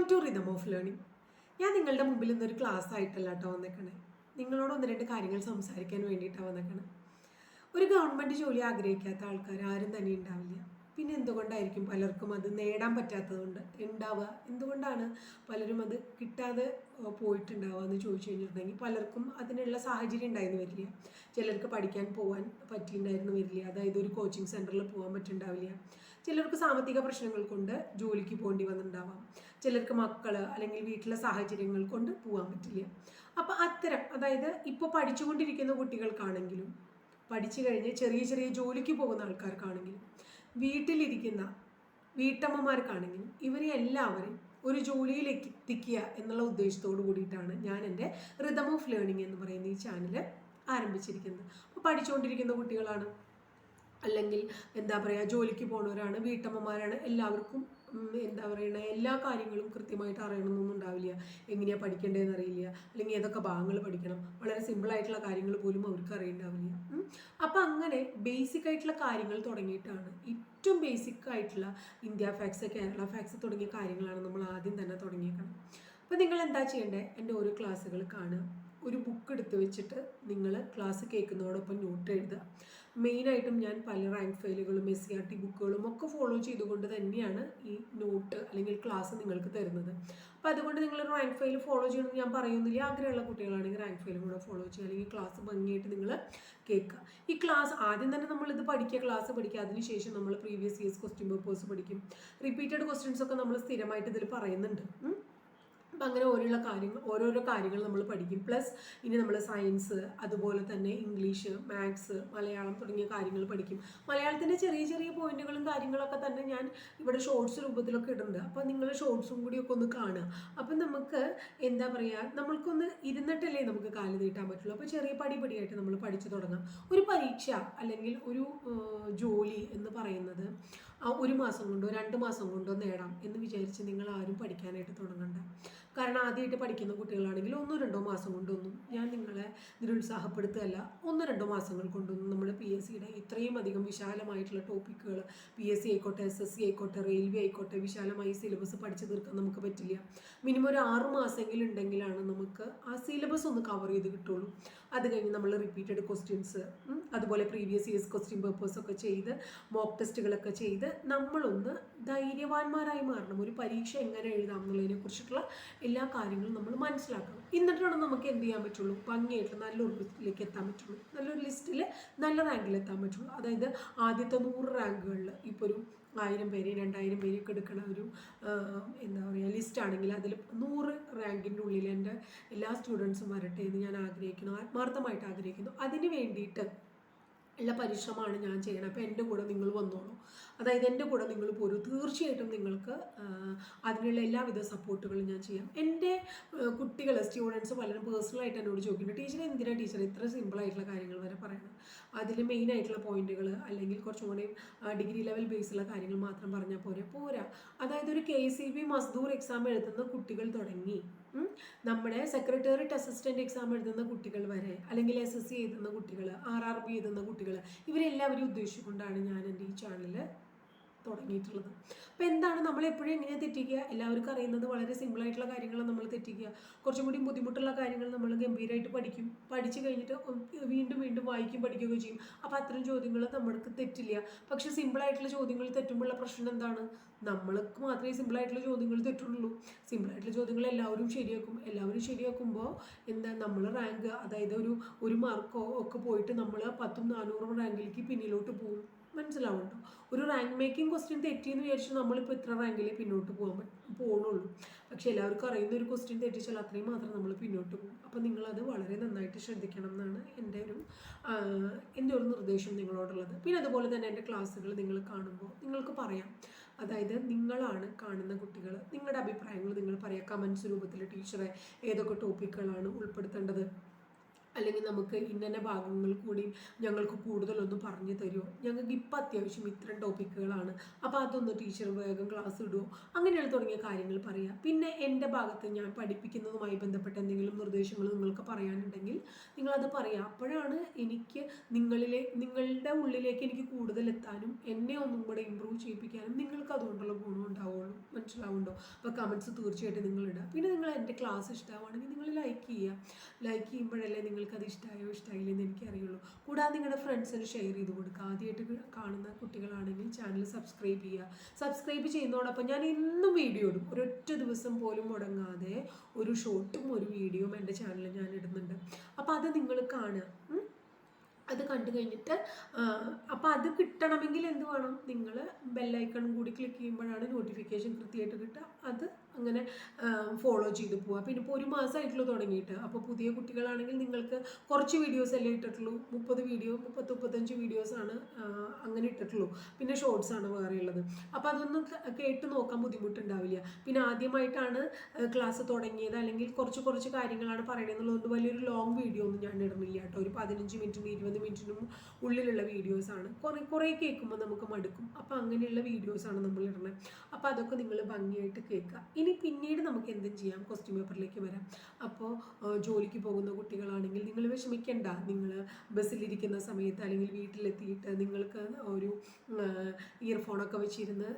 Welcome to rhythm of learning ഞാൻ നിങ്ങളുടെ മുമ്പിൽ ഇന്നൊരു ക്ലാസ് ആയിട്ടല്ല കേട്ടോ വന്നേക്കണേ. നിങ്ങളോട് ഒന്ന് രണ്ട് കാര്യങ്ങൾ സംസാരിക്കാൻ വേണ്ടിയിട്ടാണ് വന്നേക്കണേ. ഒരു ഗവൺമെന്റ് ജോലി ആഗ്രഹിക്കാത്ത ആൾക്കാർ ആരും തന്നെ ഉണ്ടാവില്ല. പിന്നെ എന്തുകൊണ്ടായിരിക്കും പലർക്കും അത് നേടാൻ പറ്റാത്തതുകൊണ്ട് ഉണ്ടാവുക? എന്തുകൊണ്ടാണ് പലരും അത് കിട്ടാതെ പോയിട്ടുണ്ടാവുക എന്ന് ചോദിച്ചു കഴിഞ്ഞിട്ടുണ്ടെങ്കിൽ പലർക്കും അതിനുള്ള സാഹചര്യം ഉണ്ടായിരുന്നു വരില്ല. ചിലർക്ക് പഠിക്കാൻ പോകാൻ പറ്റിയിട്ടുണ്ടായിരുന്നു വരില്ല. അതായത് ഒരു കോച്ചിങ് സെന്ററിൽ പോകാൻ പറ്റുന്നുണ്ടാവില്ല ചിലർക്ക് സാമ്പത്തിക പ്രശ്നങ്ങൾ കൊണ്ട് ജോലിക്ക് പോകേണ്ടി വന്നിട്ടുണ്ടാവാം. ചിലർക്ക് മക്കൾ അല്ലെങ്കിൽ വീട്ടിലെ സാഹചര്യങ്ങൾ കൊണ്ട് പോകാൻ പറ്റില്ല. അപ്പം അത്തരം അതായത് ഇപ്പോൾ പഠിച്ചുകൊണ്ടിരിക്കുന്ന കുട്ടികൾക്കാണെങ്കിലും പഠിച്ചു കഴിഞ്ഞ് ചെറിയ ചെറിയ ജോലിക്ക് പോകുന്ന ആൾക്കാർക്കാണെങ്കിലും വീട്ടിലിരിക്കുന്ന വീട്ടമ്മമാർക്കാണെങ്കിലും ഇവരെ എല്ലാവരെയും ഒരു ജോലിയിലേക്ക് എത്തിക്കുക എന്നുള്ള ഉദ്ദേശത്തോട് കൂടിയിട്ടാണ് ഞാൻ എന്റെ റിതം ഓഫ് ലേണിംഗ് എന്ന് പറയുന്ന ഈ ചാനൽ ആരംഭിച്ചിരിക്കുന്നത്. അപ്പോൾ പഠിച്ചുകൊണ്ടിരിക്കുന്ന കുട്ടികളാണ് അല്ലെങ്കിൽ എന്താ പറയുക ജോലിക്ക് പോകുന്നവരാണ് വീട്ടമ്മമാരാണ് എല്ലാവർക്കും എന്താ പറയുക എല്ലാ കാര്യങ്ങളും കൃത്യമായിട്ട് അറിയണമെന്നൊന്നും ഉണ്ടാവില്ല. എങ്ങനെയാണ് പഠിക്കേണ്ടതെന്ന് അറിയില്ല. അല്ലെങ്കിൽ ഏതൊക്കെ ഭാഗങ്ങൾ പഠിക്കണം. വളരെ സിമ്പിൾ ആയിട്ടുള്ള കാര്യങ്ങൾ പോലും അവർക്ക് അറിയണ്ടാവില്ല. അപ്പം അങ്ങനെ ബേസിക് ആയിട്ടുള്ള കാര്യങ്ങൾ തുടങ്ങിയിട്ടാണ് ഏറ്റവും ബേസിക് ആയിട്ടുള്ള ഇന്ത്യ ഫാക്സ് കേരള ഫാക്സ് തുടങ്ങിയ കാര്യങ്ങളാണ് നമ്മൾ ആദ്യം തന്നെ തുടങ്ങിയേക്കണം. അപ്പോൾ നിങ്ങൾ എന്താ ചെയ്യേണ്ടത് എന്റെ ഓരോ ക്ലാസ്സുകൾ കാണുക. ഒരു ബുക്ക് എടുത്ത് വെച്ചിട്ട് നിങ്ങൾ ക്ലാസ് കേൾക്കുന്നതോടൊപ്പം നോട്ട് എഴുതുക. മെയിനായിട്ടും ഞാൻ പല റാങ്ക് ഫയലുകളും എസ് സി ആർ ടി ബുക്കുകളും ഒക്കെ ഫോളോ ചെയ്തുകൊണ്ട് തന്നെയാണ് ഈ നോട്ട് അല്ലെങ്കിൽ ക്ലാസ് നിങ്ങൾക്ക് തരുന്നത്. അപ്പോൾ അതുകൊണ്ട് നിങ്ങൾ റാങ്ക് ഫയൽ ഫോളോ ചെയ്യണമെന്ന് ഞാൻ പറയുന്നില്ല. ആഗ്രഹമുള്ള കുട്ടികളാണെങ്കിൽ റാങ്ക് ഫയലും കൂടെ ഫോളോ ചെയ്യുക. അല്ലെങ്കിൽ ക്ലാസ് ഭംഗിയായിട്ട് നിങ്ങൾ കേൾക്കുക. ഈ ക്ലാസ് ആദ്യം തന്നെ നമ്മളിത് പഠിക്കുക. ക്ലാസ് പഠിക്കുക. അതിനുശേഷം നമ്മൾ പ്രീവിയസ് ഇയേഴ്സ് ക്വസ്റ്റ്യൻ പേപ്പേഴ്സ് പഠിക്കും. റിപ്പീറ്റഡ് ക്വസ്റ്റ്യൻസ് ഒക്കെ നമ്മൾ സ്ഥിരമായിട്ട് ഇതിൽ പറയുന്നുണ്ട്. അങ്ങനെ ഓരോയുള്ള കാര്യങ്ങൾ ഓരോരോ കാര്യങ്ങൾ നമ്മൾ പഠിക്കും. പ്ലസ് ഇനി നമ്മൾ സയൻസ് അതുപോലെ തന്നെ ഇംഗ്ലീഷ് മാത്സ് മലയാളം തുടങ്ങിയ കാര്യങ്ങൾ പഠിക്കും. മലയാളത്തിന്റെ ചെറിയ ചെറിയ പോയിന്റുകളും കാര്യങ്ങളൊക്കെ തന്നെ ഞാൻ ഇവിടെ ഷോർട്സ് രൂപത്തിലൊക്കെ ഇടുന്നുണ്ട് അപ്പം നിങ്ങൾ ഷോർട്സും കൂടിയൊക്കെ ഒന്ന് കാണുക. അപ്പം നമുക്ക് എന്താ പറയുക നമ്മൾക്കൊന്ന് ഇരുന്നിട്ടല്ലേ നമുക്ക് കാൽ നീട്ടാൻ പറ്റുള്ളൂ. അപ്പോൾ ചെറിയ പടി പടിയായിട്ട് നമ്മൾ പഠിച്ചു തുടങ്ങാം. ഒരു പരീക്ഷ അല്ലെങ്കിൽ ഒരു ജോലി എന്ന് പറയുന്നത് ഒരു മാസം കൊണ്ടോ രണ്ട് മാസം കൊണ്ടോ നേടാം എന്ന് വിചാരിച്ച് നിങ്ങൾ ആരും പഠിക്കാനായിട്ട് തുടങ്ങണ്ട. കാരണം ആദ്യമായിട്ട് പഠിക്കുന്ന കുട്ടികളാണെങ്കിൽ ഒന്നോ രണ്ടോ മാസം കൊണ്ടൊന്നും ഞാൻ നിങ്ങളെ നിരുത്സാഹപ്പെടുത്തുകയല്ല. ഒന്നോ രണ്ടോ മാസങ്ങൾ കൊണ്ടൊന്നും നമ്മുടെ പി എസ് സിയുടെ ഇത്രയും അധികം വിശാലമായിട്ടുള്ള ടോപ്പിക്കുകൾ പി എസ് സി ആയിക്കോട്ടെ എസ് എസ് സി ആയിക്കോട്ടെ റെയിൽവേ ആയിക്കോട്ടെ വിശാലമായി സിലബസ് പഠിച്ചു തീർക്കാൻ നമുക്ക് പറ്റില്ല. മിനിമം ഒരു ആറ് മാസമെങ്കിലും ഉണ്ടെങ്കിലാണ് നമുക്ക് ആ സിലബസ് ഒന്ന് കവർ ചെയ്ത് കിട്ടുള്ളൂ. അത് കഴിഞ്ഞ് നമ്മൾ റിപ്പീറ്റഡ് ക്വസ്റ്റ്യൻസ് അതുപോലെ പ്രീവിയസ് ഇയേഴ്സ് ക്വസ്റ്റ്യൻ പേപ്പേഴ്സ് ഒക്കെ ചെയ്ത് മോക്ക് ടെസ്റ്റുകളൊക്കെ ചെയ്ത് നമ്മളൊന്ന് ധൈര്യവാന്മാരായി മാറണം. ഒരു പരീക്ഷ എങ്ങനെ എഴുതാം എന്നുള്ളതിനെ കുറിച്ചിട്ടുള്ള എല്ലാ കാര്യങ്ങളും നമ്മൾ മനസ്സിലാക്കണം. എന്നിട്ടാണ് നമുക്ക് എന്ത് ചെയ്യാൻ പറ്റുള്ളൂ? ഭംഗിയായിട്ട് നല്ലൊരു ലിസ്റ്റിലേക്ക് എത്താൻ പറ്റുള്ളൂ. നല്ലൊരു ലിസ്റ്റിൽ നല്ല റാങ്കിൽ എത്താൻ പറ്റുള്ളൂ. അതായത് ആദ്യത്തെ നൂറ് റാങ്കുകളിൽ ഇപ്പോൾ ഒരു ആയിരം പേര് രണ്ടായിരം പേരൊക്കെ എടുക്കുന്ന ഒരു എന്താ പറയുക ലിസ്റ്റ് ആണെങ്കിൽ അതിൽ നൂറ് റാങ്കിന്റെ ഉള്ളിൽ എന്റെ എല്ലാ സ്റ്റുഡൻസും വരട്ടെ എന്ന് ഞാൻ ആഗ്രഹിക്കുന്നു. ആത്മാർത്ഥമായിട്ട് ആഗ്രഹിക്കുന്നു. അതിന് വേണ്ടിയിട്ട് ഉള്ള പരിശ്രമമാണ് ഞാൻ ചെയ്യണം. അപ്പോൾ എന്റെ കൂടെ നിങ്ങൾ വന്നോളൂ. അതായത് എന്റെ കൂടെ നിങ്ങൾ പോരൂ. തീർച്ചയായിട്ടും നിങ്ങൾക്ക് അതിനുള്ള എല്ലാവിധ സപ്പോർട്ടുകളും ഞാൻ ചെയ്യാം. എന്റെ കുട്ടികൾ സ്റ്റുഡൻസ് പലരും പേഴ്സണലായിട്ട് എന്നോട് ചോദിക്കുന്നുണ്ട് ടീച്ചർ എന്തിനാണ് ടീച്ചർ ഇത്ര സിമ്പിളായിട്ടുള്ള കാര്യങ്ങൾ വരെ പറയണം? അതിൽ മെയിൻ ആയിട്ടുള്ള പോയിന്റുകൾ അല്ലെങ്കിൽ കുറച്ചും കൂടി ഡിഗ്രി ലെവൽ ബേസിലുള്ള കാര്യങ്ങൾ മാത്രം പറഞ്ഞാൽ പോരെ. പോരാ. അതായത് ഒരു കെ സി ബി മസ്ദൂർ എക്സാം എഴുതുന്ന കുട്ടികൾ തുടങ്ങി. നമ്മുടെ സെക്രട്ടേറിയറ്റ് അസിസ്റ്റന്റ് എക്സാം എഴുതുന്ന കുട്ടികൾ വരെ അല്ലെങ്കിൽ എസ് എസ് സി എഴുതുന്ന കുട്ടികൾ ആർ ആർ ബി എഴുതുന്ന കുട്ടികൾ ഇവരെല്ലാവരും ഉദ്ദേശിച്ചുകൊണ്ടാണ് ഞാൻ എന്റെ ഈ ചാനൽ തുടങ്ങിയിട്ടുള്ളത്. അപ്പോൾ എന്താണ് നമ്മൾ എപ്പോഴും എങ്ങനെ തെറ്റിക്കുക? എല്ലാവർക്കും അറിയുന്നത് വളരെ സിമ്പിളായിട്ടുള്ള കാര്യങ്ങൾ നമ്മൾ തെറ്റിക്കുക. കുറച്ചും കൂടി ബുദ്ധിമുട്ടുള്ള കാര്യങ്ങൾ നമ്മൾ ഗംഭീരമായിട്ട് പഠിക്കും. പഠിച്ചു കഴിഞ്ഞിട്ട് വീണ്ടും വീണ്ടും വായിക്കും പഠിക്കുകയും ചെയ്യും. അപ്പോൾ അത്തരം ചോദ്യങ്ങൾ നമ്മൾക്ക് തെറ്റില്ല. പക്ഷേ സിമ്പിളായിട്ടുള്ള ചോദ്യങ്ങൾ തെറ്റുമ്പോഴുള്ള പ്രശ്നം എന്താണ്? നമ്മൾക്ക് മാത്രമേ സിമ്പിളായിട്ടുള്ള ചോദ്യങ്ങൾ തെറ്റുള്ളൂ. സിമ്പിളായിട്ടുള്ള ചോദ്യങ്ങൾ എല്ലാവരും ശരിയാക്കും. എല്ലാവരും ശരിയാക്കുമ്പോൾ എന്താ നമ്മൾ റാങ്ക് അതായത് ഒരു ഒരു മാർക്കോ ഒക്കെ പോയിട്ട് നമ്മൾ പത്തും നാനൂറും റാങ്കിലേക്ക് പിന്നിലോട്ട് പോകും. മനസ്സിലാവുന്നുണ്ടോ ഒരു റാങ്ക് മേക്കിംഗ് ക്വസ്റ്റ്യൻ തെറ്റിയെന്ന് വിചാരിച്ചു നമ്മളിപ്പോൾ ഇത്ര റാങ്കിലേ പിന്നോട്ട് പോകാൻ പോകണുള്ളൂ പക്ഷേ എല്ലാവർക്കും അറിയുന്ന ഒരു ക്വസ്റ്റ്യൻ തെറ്റിച്ചാൽ അത്രയും മാത്രം നമ്മൾ പിന്നോട്ട് പോകും. അപ്പോൾ നിങ്ങളത് വളരെ നന്നായിട്ട് ശ്രദ്ധിക്കണം എന്നാണ് എന്റെ ഒരു എന്റെ ഒരു നിർദ്ദേശം നിങ്ങളോടുള്ളത്. പിന്നെ അതുപോലെ തന്നെ എന്റെ ക്ലാസ്സുകൾ നിങ്ങൾ കാണുമ്പോൾ നിങ്ങൾക്ക് പറയാം. അതായത് നിങ്ങളാണ് കാണുന്ന കുട്ടികൾ നിങ്ങളുടെ അഭിപ്രായങ്ങൾ നിങ്ങൾ പറയാം. കമൻസ് രൂപത്തിൽ ടീച്ചറെ ഏതൊക്കെ ടോപ്പിക്കുകളാണ് ഉൾപ്പെടുത്തേണ്ടത്? അല്ലെങ്കിൽ നമുക്ക് ഇന്നന്ന ഭാഗങ്ങൾ കൂടി ഞങ്ങൾക്ക് കൂടുതലൊന്ന് പറഞ്ഞു തരുമോ? ഞങ്ങൾക്ക് ഇപ്പം അത്യാവശ്യം ഇത്തരം ടോപ്പിക്കുകളാണ് അപ്പോൾ അതൊന്ന് ടീച്ചർ വേഗം ക്ലാസ് ഇടുമോ അങ്ങനെയുള്ള തുടങ്ങിയ കാര്യങ്ങൾ പറയാം. പിന്നെ എന്റെ ഭാഗത്ത് ഞാൻ പഠിപ്പിക്കുന്നതുമായി ബന്ധപ്പെട്ട എന്തെങ്കിലും നിർദ്ദേശങ്ങൾ നിങ്ങൾക്ക് പറയാനുണ്ടെങ്കിൽ നിങ്ങളത് പറയാം. അപ്പോഴാണ് എനിക്ക് നിങ്ങളിലെ നിങ്ങളുടെ ഉള്ളിലേക്ക് എനിക്ക് കൂടുതൽ എത്താനും എന്നെ ഒന്നും കൂടെ ഇമ്പ്രൂവ് ചെയ്യിപ്പിക്കാനും നിങ്ങൾക്ക് അതുകൊണ്ടുള്ള ഗുണം ഉണ്ടാവുള്ളൂ. മനസ്സിലാവുണ്ടോ? അപ്പോൾ കമൻസ് തീർച്ചയായിട്ടും നിങ്ങൾ ഇടുക. പിന്നെ നിങ്ങൾ എന്റെ ക്ലാസ് ഇഷ്ടമാണെങ്കിൽ നിങ്ങൾ ലൈക്ക് ചെയ്യുക. ലൈക്ക് ചെയ്യുമ്പോഴല്ലേ നിങ്ങൾക്ക് അത് ഇഷ്ടമായോ ഇഷ്ടമായില്ലേ എന്ന് എനിക്കറിയുള്ളൂ. കൂടാതെ നിങ്ങളുടെ ഫ്രണ്ട്സിന് ഷെയർ ചെയ്ത് കൊടുക്കുക. ആദ്യമായിട്ട് കാണുന്ന കുട്ടികളാണെങ്കിൽ ചാനൽ സബ്സ്ക്രൈബ് ചെയ്യുക. സബ്സ്ക്രൈബ് ചെയ്യുന്നതോടൊപ്പം ഞാൻ ഇന്നും വീഡിയോ ഇടും. ഒരൊറ്റ ദിവസം പോലും മുടങ്ങാതെ ഒരു ഷോർട്ടും ഒരു വീഡിയോയും എന്റെ ചാനലിൽ ഞാൻ ഇടുന്നുണ്ട്. അപ്പോൾ അത് നിങ്ങൾ കാണുക. അത് കണ്ടു കഴിഞ്ഞിട്ട് അപ്പോൾ അത് കിട്ടണമെങ്കിൽ എന്ത് വേണം? നിങ്ങൾ ബെല്ലൈക്കണും കൂടി ക്ലിക്ക് ചെയ്യുമ്പോഴാണ് നോട്ടിഫിക്കേഷൻ കൃത്യമായിട്ട് കിട്ടുക. അത് അങ്ങനെ ഫോളോ ചെയ്ത് പോവുക. പിന്നെ ഇപ്പോൾ ഒരു മാസമായിട്ടുള്ളൂ തുടങ്ങിയിട്ട്. അപ്പോൾ പുതിയ കുട്ടികളാണെങ്കിൽ നിങ്ങൾക്ക് കുറച്ച് വീഡിയോസ് അല്ലേ ഇട്ടിട്ടുള്ളൂ? മുപ്പത് വീഡിയോ മുപ്പത്തി മുപ്പത്തഞ്ച് വീഡിയോസാണ് അങ്ങനെ ഇട്ടിട്ടുള്ളൂ. പിന്നെ ഷോർട്സ് ആണ് വേറെയുള്ളത് അപ്പോൾ അതൊന്നും കേട്ട് നോക്കാൻ ബുദ്ധിമുട്ടുണ്ടാവില്ല. പിന്നെ ആദ്യമായിട്ടാണ് ക്ലാസ് തുടങ്ങിയത്. അല്ലെങ്കിൽ കുറച്ച് കുറച്ച് കാര്യങ്ങളാണ് പറയണമെന്നുള്ളതുകൊണ്ട് വലിയൊരു ലോങ് വീഡിയോ ഒന്നും ഞാൻ ഇടുന്നില്ല കേട്ടോ. ഒരു പതിനഞ്ച് മിനിറ്റ് ഇരുപത് മിനിറ്റിനും ഉള്ളിലുള്ള വീഡിയോസാണ്. കുറേ കുറേ കേൾക്കുമ്പോൾ നമുക്ക് മടുക്കും. അപ്പോൾ അങ്ങനെയുള്ള വീഡിയോസാണ് നമ്മൾ ഇടുന്നത് അപ്പോൾ അതൊക്കെ നിങ്ങൾ ഭംഗിയായിട്ട് കേൾക്കുക. ഇനി പിന്നീട് നമുക്ക് എന്തും ചെയ്യാം. ക്വസ്റ്റ്യൻ പേപ്പറിലേക്ക് വരാം. അപ്പോൾ ജോലിക്ക് പോകുന്ന കുട്ടികളാണെങ്കിൽ നിങ്ങൾ വിഷമിക്കേണ്ട. നിങ്ങൾ ബസ്സിലിരിക്കുന്ന സമയത്ത് അല്ലെങ്കിൽ വീട്ടിലെത്തിയിട്ട് നിങ്ങൾക്ക് ഒരു ഇയർഫോണൊക്കെ വെച്ചിരുന്ന്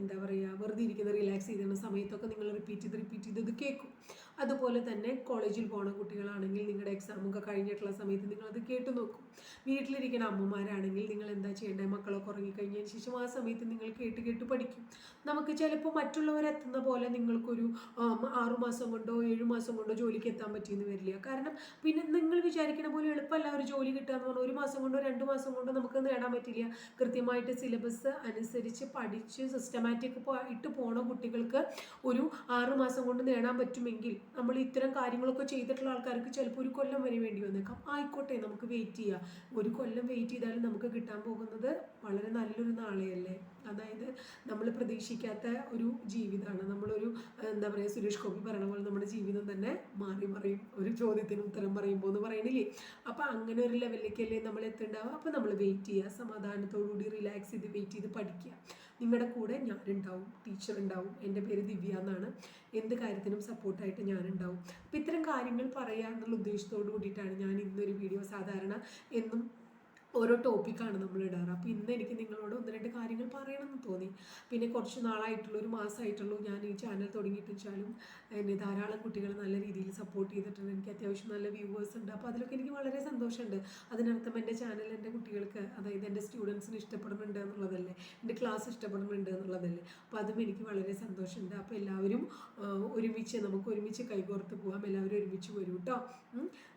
എന്താ പറയുക വെറുതെ ഇരിക്കുന്ന റിലാക്സ് ചെയ്തിരുന്ന സമയത്തൊക്കെ നിങ്ങൾ റിപ്പീറ്റ് ചെയ്ത് റിപ്പീറ്റ് ചെയ്ത് ഇത് കേൾക്കും. അതുപോലെ തന്നെ കോളേജിൽ പോകുന്ന കുട്ടികളാണെങ്കിൽ നിങ്ങളുടെ എക്സാമൊക്കെ കഴിഞ്ഞിട്ടുള്ള സമയത്ത് നിങ്ങളത് കേട്ടു നോക്കും. വീട്ടിലിരിക്കുന്ന അമ്മമാരാണെങ്കിൽ നിങ്ങൾ എന്താ ചെയ്യേണ്ടത് മക്കളൊക്കെ ഉറങ്ങിക്കഴിഞ്ഞതിന് ശേഷം ആ സമയത്ത് നിങ്ങൾ കേട്ട് കേട്ട് പഠിക്കും. നമുക്ക് ചിലപ്പോൾ മറ്റുള്ളവരെത്തുന്ന പോലെ നിങ്ങൾക്കൊരു ആറുമാസം ആറു മാസം കൊണ്ടോ ഏഴു മാസം കൊണ്ടോ ജോലിക്ക് എത്താൻ പറ്റിയെന്ന് വരില്ല. കാരണം പിന്നെ നിങ്ങൾ വിചാരിക്കുന്ന പോലെ എളുപ്പമല്ല ഒരു ജോലി കിട്ടുക എന്ന് പറഞ്ഞാൽ ഒരു മാസം കൊണ്ടോ രണ്ട് മാസം കൊണ്ടോ നമുക്ക് നേടാൻ പറ്റില്ല. കൃത്യമായിട്ട് സിലബസ് അനുസരിച്ച് പഠിച്ച് സിസ്റ്റമാറ്റിക് ഇട്ട് പോണ കുട്ടികൾക്ക് ഒരു ആറ് മാസം കൊണ്ട് നേടാൻ പറ്റുമെങ്കിൽ നമ്മൾ ഇത്തരം കാര്യങ്ങളൊക്കെ ചെയ്തിട്ടുള്ള ആൾക്കാർക്ക് ചിലപ്പോൾ ഒരു കൊല്ലം വരെ വേണ്ടി വന്നേക്കാം. ആയിക്കോട്ടെ നമുക്ക് വെയിറ്റ് ചെയ്യാം. ഒരു കൊല്ലം വെയിറ്റ് ചെയ്താലും നമുക്ക് കിട്ടാൻ പോകുന്നത് വളരെ നല്ലൊരു നാളെയല്ലേ? അതായത് നമ്മൾ പ്രതീക്ഷിക്കാത്ത ഒരു ജീവിതമാണ്. നമ്മളൊരു എന്താ പറയുക സുരേഷ് ഗോപി പറയണ പോലെ നമ്മുടെ ജീവിതം തന്നെ മാറി മറിയും. ഒരു ചോദ്യത്തിന് ഉത്തരം പറയുമ്പോൾ എന്ന് പറയണില്ലേ? അപ്പോൾ അങ്ങനെ ഒരു ലെവലിലേക്കല്ലേ നമ്മൾ എത്തുണ്ടാവുക. അപ്പോൾ നമ്മൾ വെയിറ്റ് ചെയ്യുക. സമാധാനത്തോടുകൂടി റിലാക്സ് ചെയ്ത് വെയിറ്റ് ചെയ്ത് പഠിക്കുക. നിങ്ങളുടെ കൂടെ ഞാനുണ്ടാവും. ടീച്ചർ ഉണ്ടാവും. എന്റെ പേര് ദിവ്യ എന്നാണ്. എന്ത് കാര്യത്തിനും സപ്പോർട്ടായിട്ട് ഞാനുണ്ടാവും. അപ്പോൾ ഇത്തരം കാര്യങ്ങൾ പറയുക എന്നുള്ള ഉദ്ദേശത്തോടു കൂടിയിട്ടാണ് ഞാൻ ഇന്നൊരു വീഡിയോ സാധാരണ എന്നും ഓരോ ടോപ്പിക്കാണ് നമ്മൾ ഇടാറ്. അപ്പോൾ ഇന്ന് എനിക്ക് നിങ്ങളോട് ഒന്ന് രണ്ട് കാര്യങ്ങൾ പറയണമെന്ന് തോന്നി. പിന്നെ കുറച്ച് നാളായിട്ടുള്ള ഒരു മാസമായിട്ടുള്ളൂ ഞാൻ ഈ ചാനൽ തുടങ്ങിയിട്ട് വെച്ചാലും എന്നെ ധാരാളം കുട്ടികൾ നല്ല രീതിയിൽ സപ്പോർട്ട് ചെയ്തിട്ടുണ്ട്. എനിക്ക് അത്യാവശ്യം നല്ല വ്യൂവേഴ്സ് ഉണ്ട്. അപ്പോൾ അതിലൊക്കെ എനിക്ക് വളരെ സന്തോഷമുണ്ട്. അതിനർത്ഥം എന്റെ ചാനൽ എന്റെ കുട്ടികൾക്ക് അതായത് എന്റെ സ്റ്റുഡൻസിന് ഇഷ്ടപ്പെടുന്നുണ്ട് എന്നുള്ളതല്ലേ? എന്റെ ക്ലാസ് ഇഷ്ടപ്പെടുന്നുണ്ട് എന്നുള്ളതല്ലേ? അപ്പോൾ അതും എനിക്ക് വളരെ സന്തോഷമുണ്ട്. അപ്പോൾ എല്ലാവരും ഒരുമിച്ച് നമുക്ക് ഒരുമിച്ച് കൈകോർത്ത് പോകാം എല്ലാവരും ഒരുമിച്ച് വരും കേട്ടോ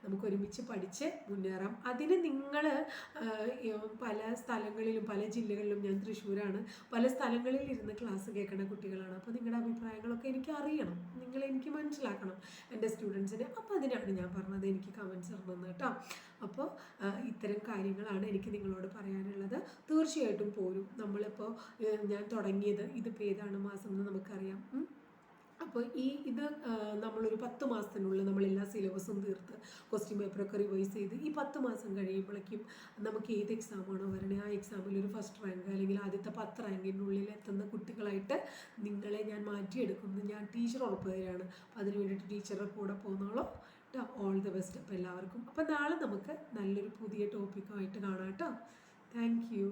നമുക്ക് ഒരുമിച്ച് പഠിച്ച് മുന്നേറാം. അതിന് നിങ്ങൾ പല സ്ഥലങ്ങളിലും പല ജില്ലകളിലും ഞാൻ തൃശ്ശൂരാണ്. പല സ്ഥലങ്ങളിൽ ഇരുന്ന് ക്ലാസ് കേൾക്കുന്ന കുട്ടികളാണ്. അപ്പോൾ നിങ്ങളുടെ അഭിപ്രായങ്ങളൊക്കെ എനിക്ക് അറിയണം. നിങ്ങൾ എനിക്ക് മനസ്സിലാക്കണം. എന്റെ സ്റ്റുഡൻസിന് അപ്പോൾ അതിനാണ് ഞാൻ പറഞ്ഞത്. എനിക്ക് കമൻസ് ഇടണമെന്ന് കേട്ടോ. അപ്പോൾ ഇത്തരം കാര്യങ്ങളാണ് എനിക്ക് നിങ്ങളോട് പറയാനുള്ളത്. തീർച്ചയായിട്ടും പോരും. നമ്മളിപ്പോൾ ഞാൻ തുടങ്ങിയത് ഇതിപ്പോൾ ഏതാണ് മാസം എന്ന് നമുക്കറിയാം. അപ്പോൾ ഈ ഇത് നമ്മളൊരു പത്ത് മാസത്തിനുള്ളിൽ നമ്മൾ എല്ലാ സിലബസും തീർത്ത് ക്വസ്റ്റ്യൻ പേപ്പറൊക്കെ റിവൈസ് ചെയ്ത് ഈ പത്ത് മാസം കഴിയുമ്പോഴേക്കും നമുക്ക് ഏത് എക്സാമാണോ വരണേ? ആ എക്സാമിൽ ഒരു ഫസ്റ്റ് റാങ്ക് അല്ലെങ്കിൽ ആദ്യത്തെ പത്ത് റാങ്കിനുള്ളിൽ എത്തുന്ന കുട്ടികളായിട്ട് നിങ്ങളെ ഞാൻ മാറ്റിയെടുക്കുന്നു. ഞാൻ ടീച്ചർ ഉറപ്പ് അപ്പോൾ അതിന് വേണ്ടിയിട്ട് ടീച്ചറുടെ കൂടെ പോകുന്നോളൂ കേട്ടോ ഓൾ ദി ബെസ്റ്റ് അപ്പോൾ എല്ലാവർക്കും. അപ്പോൾ നാളെ നമുക്ക് നല്ലൊരു പുതിയ ടോപ്പിക്കുമായിട്ട് കാണാം കേട്ടോ താങ്ക് യു